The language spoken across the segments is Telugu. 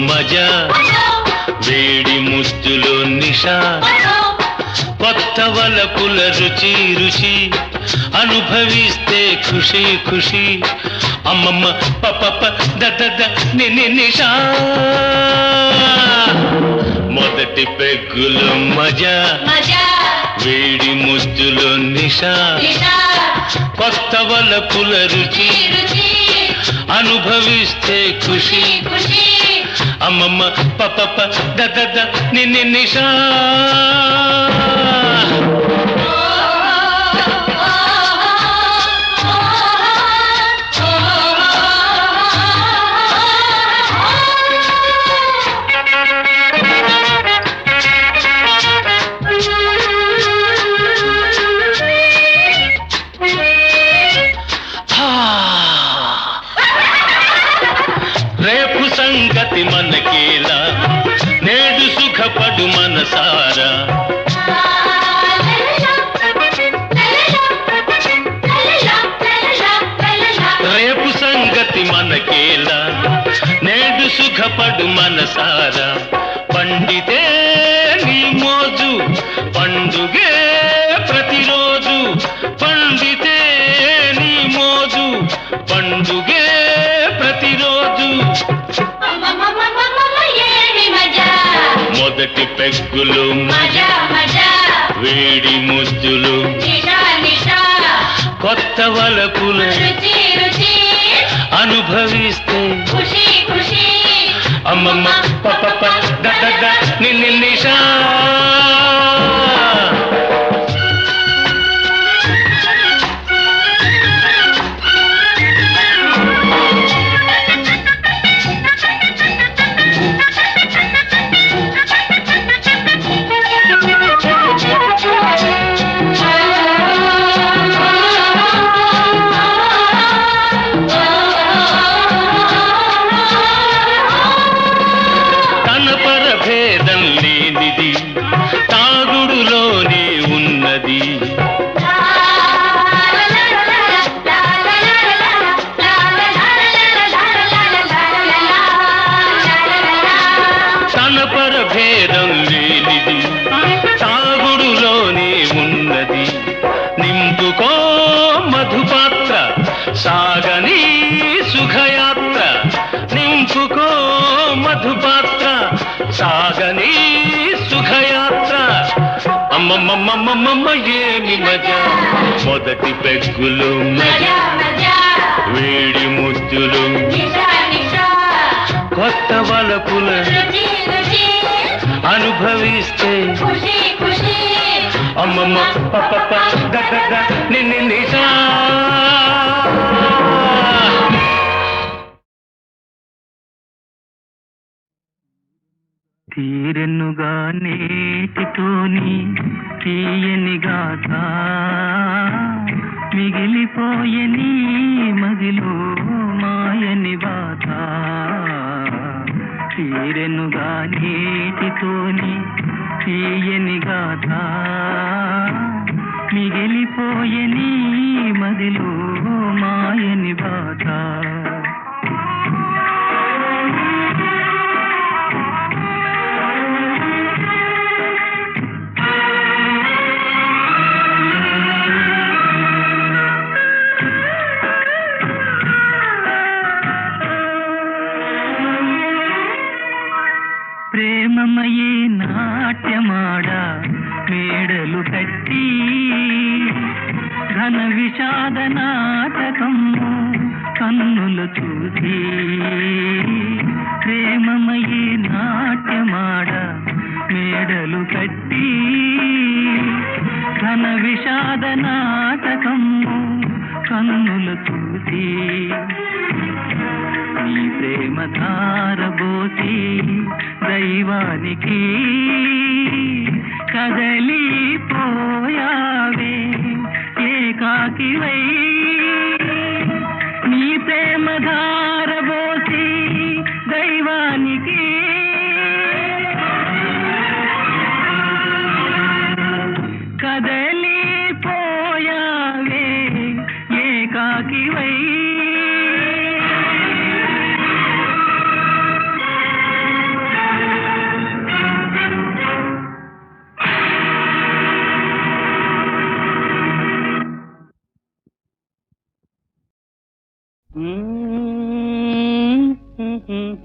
మజా వేడి ముద్దులో నిషా కొత్త వలపుల రుచి రుచి అనుభవిస్తే ఖుషి ఖుషి అమ్మమ్మ పప దద నిషా. మొదటి పెగ్గులో మజా వేడి ముద్దులో నిషా కొత్త వలపుల రుచి రుచి అనుభవిస్తే ఖుషి ఖుషి అమ్మమ్మ పప్ప దద ని నిషా. మొదటి పెగ్గులు. వేడి ముద్దులు. నిషా కొత్త వలపుల. అనుభవిస్తే. అమ్మమ్మ పప నిషా. నింపుకో మధుపాత్ర సాగని సుఖయాత్ర అమ్మమ్మమ్మమ్మమ్మ ఏమి మజా మొదటి పెగ్గులు మజా వేడి ముద్దులు కొత్త వలపుల అనుభవిస్తే అమ్మమ్మ పప దద నిన్ను నిషా తీరెన్నుగా నేటితోని తీయని గాథ మిగిలిపోయని మదిలో మాయని బాధ. తీరెన్నుగా నేటితోని తీయని గాథ మిగిలిపోయని మదిలో మాయని బాధ. కదలిపోయావే ఏకాకివై. నీ ప్రేమ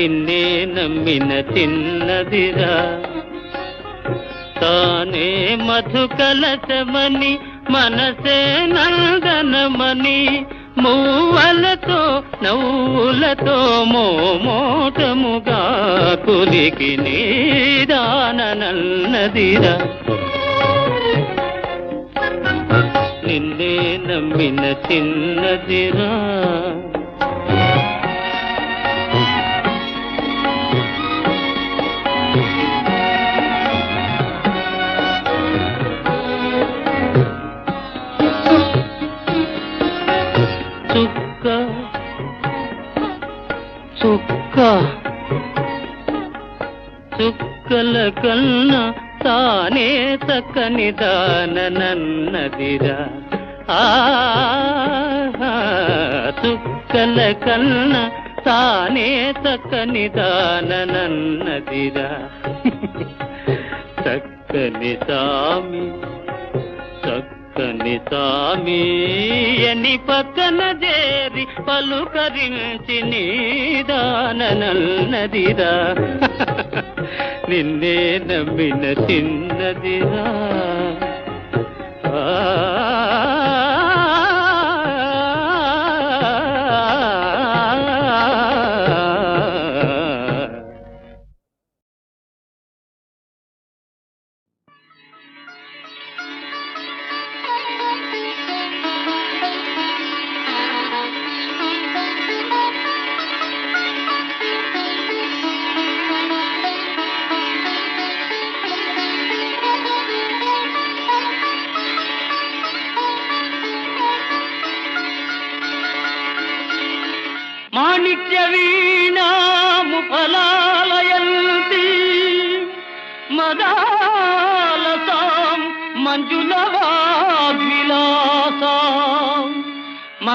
నిన్నే నమ్మిన చిన్నదిరా తానే మధుకలశమని మనసే నందనమని మూవలతో నవ్వులతో మోమోటముగా కులికి నీదానన్నదిరా నిన్నే నమ్మిన చిన్నదిరా చుక్కల కన్నా తానే చక్కని దాననన్నదిరా ఆ చుక్కల కన్నా తానే చక్కని దాననన్నదిరా చక్కని తామి పక్కని సామి అని పక్కన చేరి పలుకరించి నీదానన్నదిరా నిన్నే నమ్మిన చిన్నదిరా.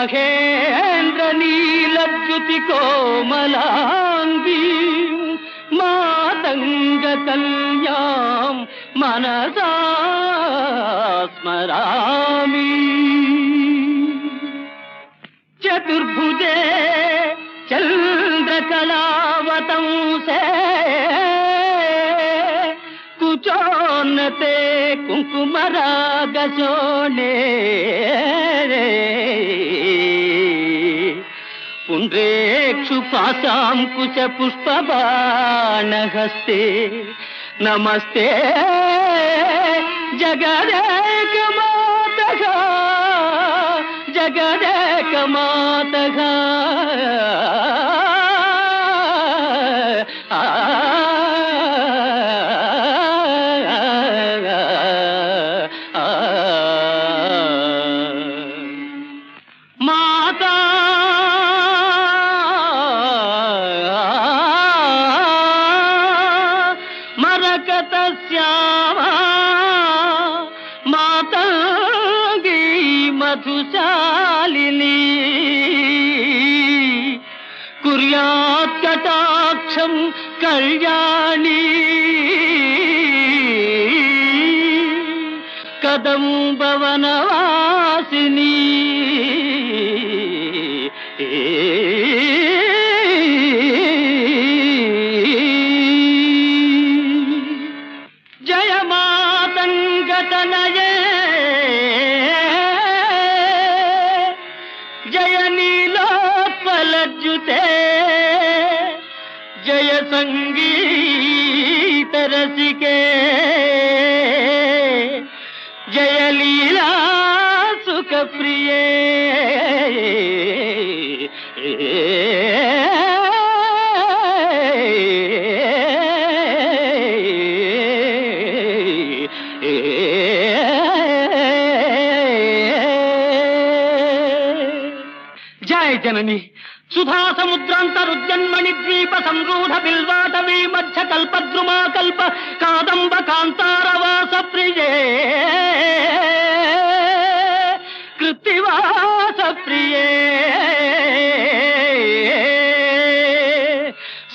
महेन्द्रनीलच्युतिकोमलाङ्गीं मातङ्गकल्यां मनसा स्मरामी। चतुर्भुजे चन्द्रकलावतंसे कुचोन्नते कुङ्कुमरागशोणे कुचपुष्पबाणहस्ते नमस्ते जगदेकमातः जगदेकमातः कुटाक्षम कल्याणी। कदम बवनवा प्रिय। जननी। सुधा समुद्रान्तरुजन्मणि द्वीप संरूढ बिल्वाटवी मध्य कल्प द्रुमा कल्प कादंब कांतारवास प्रिये ప్రియే.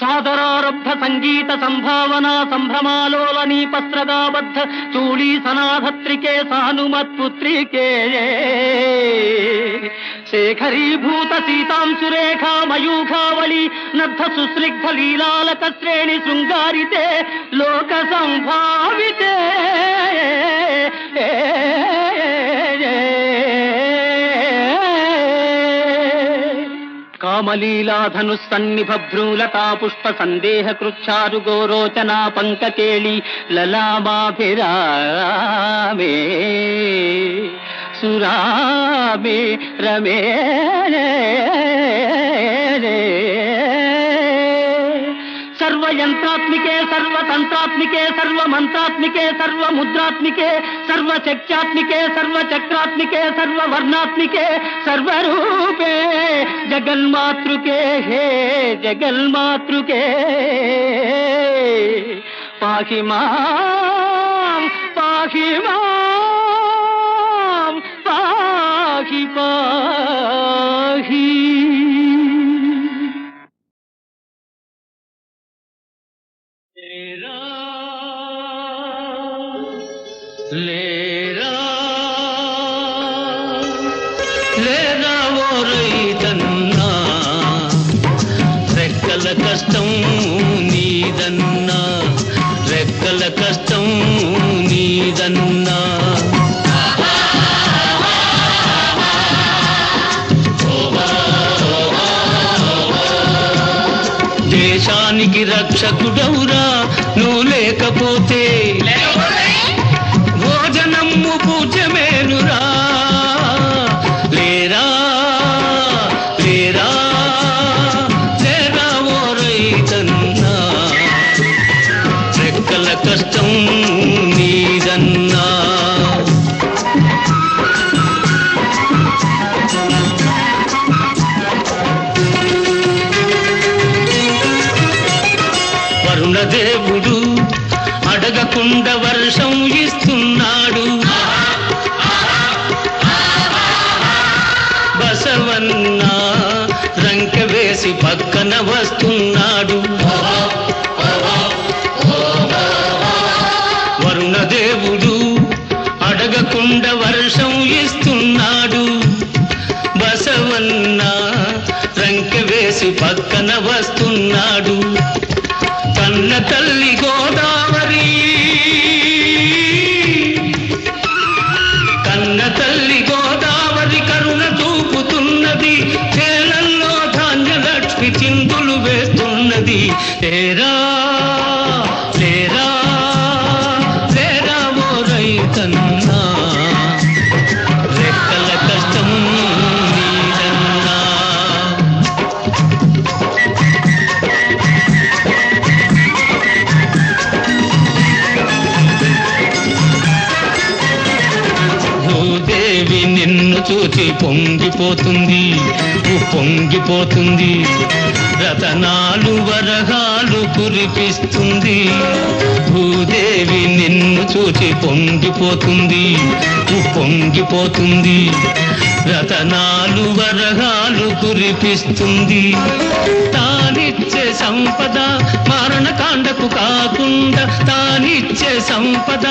సాదరారబ్ధ సంగీత సంభావన సంభ్రమాలోలని పత్రగాబద్ధ చూళీ సనాధత్రికే సానుమత్పుత్రికే. శేఖరీభూత సీతాంశురేఖా మయూఖావళి నద్ధ సుశ్రిగ్ధ లీలాలక శ్రేణి శృంగారితే లోక సంభావితే. वामलीलाधनुस्सन्निभभ्रूलता पुष्पसन्देहकृच्छारुगोरोचना पङ्ककेळि ललामाभिरामे सुरामे रमे सर्वयन्त्रात्मिके सर्वतंत्रात्मिके सर्वमन्त्रात्मिके, सर्वमुद्रात्मिके, सर्वचक्षात्मिके, सर्वचक्रात्मिके, सर्ववर्णात्मिके, सर्वरूपे, जगन्मातृके, हे जगन्मातृके। पाहि माँ पाहि माँ, पाहि पा లేరా? లేరా ఓ రైతన్నా రెక్కల కష్టం నీదన్నా. రెక్కల కష్టం నీదన్నా. దేశానికి రక్షకుడవురా నువ్వు లేకపోతే పక్కన వస్తున్నాడు. వరుణదేవుడు అడగకుండా వర్షం ఇస్తున్నాడు. బసవన్న రంక వేసి పక్కన వస్తున్నాడు. పొంగి పొంగిపోతుంది పొంగిపోతుంది. రతనాలు వరహాలు కురిపిస్తుంది భూదేవి నిన్ను చూచి పొంగిపోతుంది పొంగిపోతుంది. రతనాలు వరహాలు కురిపిస్తుంది తానిచ్చే సంపద మారణ కాండకు కాకుండా తానిచ్చే సంపద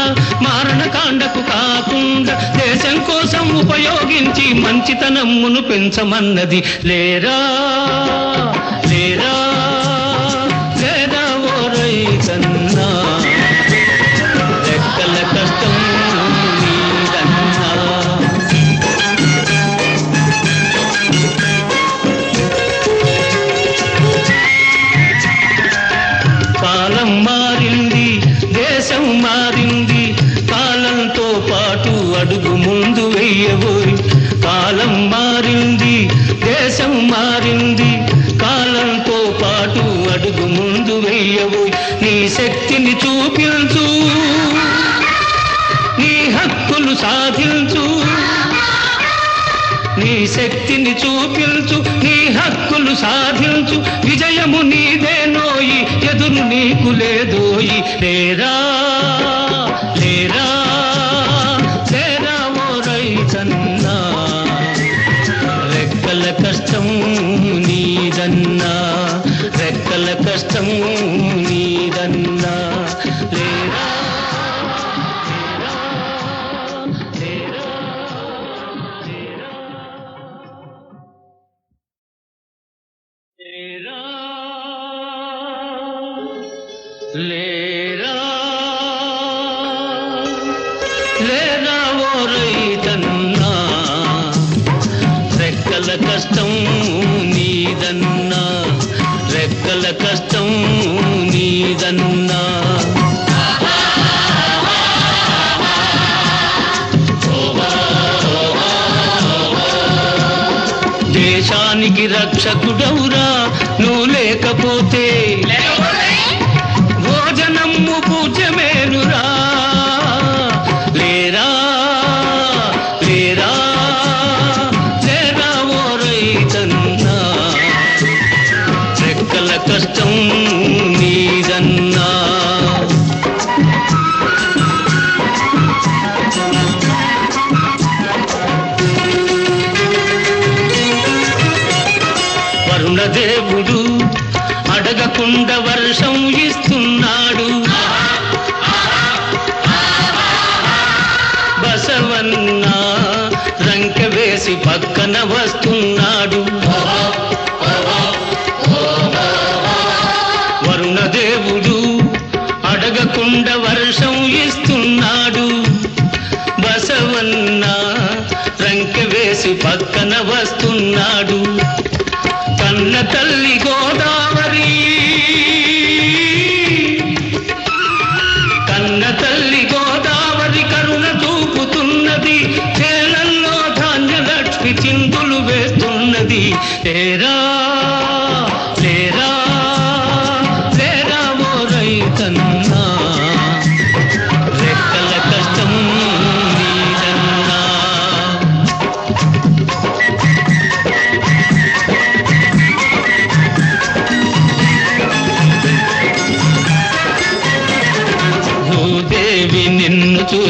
మారణకాండకు కాకుండా దేశం కోసం ఉపయోగించి మంచితనమ్మును పెంచమన్నది లేరా? శక్తిని చూపించు నీ హక్కులు సాధించు. విజయము నీదే నోయి ఎదురు నీకు లేదోయి. రేరా Yeah. मेरा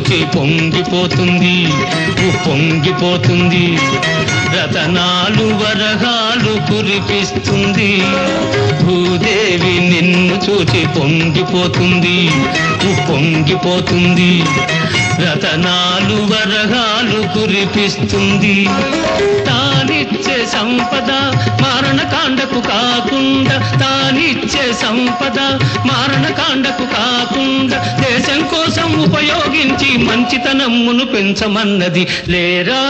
ఉప్పు పొంగిపోతుంది పొంగిపోతుంది. రతనాలు వరగాలు కురిపిస్తుంది. భూదేవి నిన్ను చూచి పొంగిపోతుంది పొంగిపోతుంది. రతనాలు వరగాలు కురిపిస్తుంది. తానిచ్చే సంపద మారణకాండకు కాకుండా తానిచ్చే సంపద మారణకాండకు కాకుండా దేశం కోసం ఉపయోగించి మంచితనమ్మును పెంచమన్నది లేరా?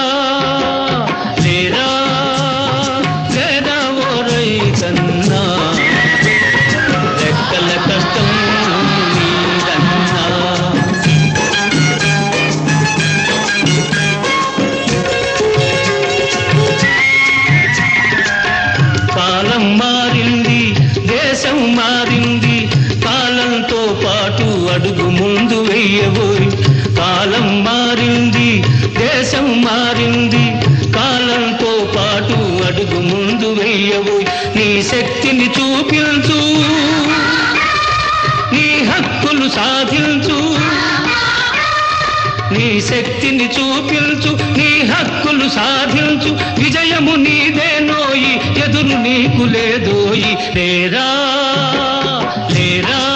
శక్తిని చూపించు నీ హక్కులు సాధించు. విజయము నీదేనోయి ఎదురు నీకు లేదోయి. లేరా లేరా.